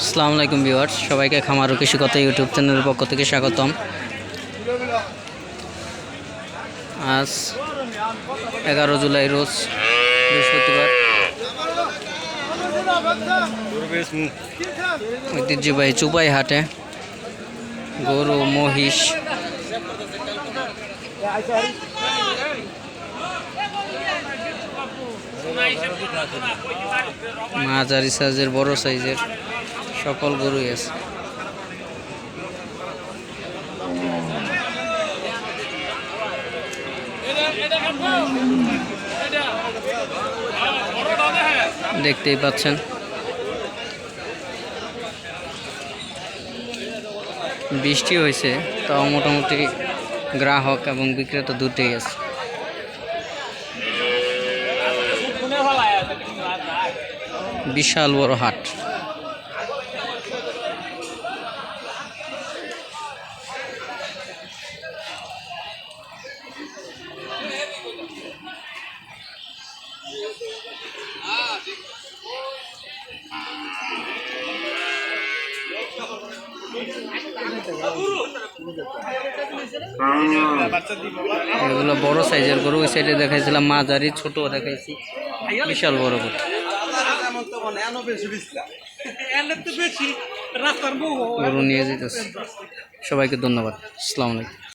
আসসালামু আলাইকুম ভিউয়ার্স, সবাইকে খামার কৃষিকতা ইউটিউব চ্যানেলের পক্ষ থেকে স্বাগতম। আজ এগারো জুলাই রোজ বৃহস্পতিবার। ঐতিহ্যবাহী চুপাই হাটে গরু, মহিষ মাঝারি সাইজের বড় সাইজের সকল গরুই আছে। দেখতেই পাচ্ছেন। বৃষ্টি হয়েছে, তাও মোটামুটি গ্রাহক এবং বিক্রেতা দুটোই আছে। বিশাল বড় হাট। এগুলো বড় সাইজের গরু, ওই সাইডে দেখাইছিলাম মাঝারি, ছোট দেখাইছি। বিশাল বড় গরু। গরু নিয়ে যেতেছে সবাইকে ধন্যবাদ। আসসালামু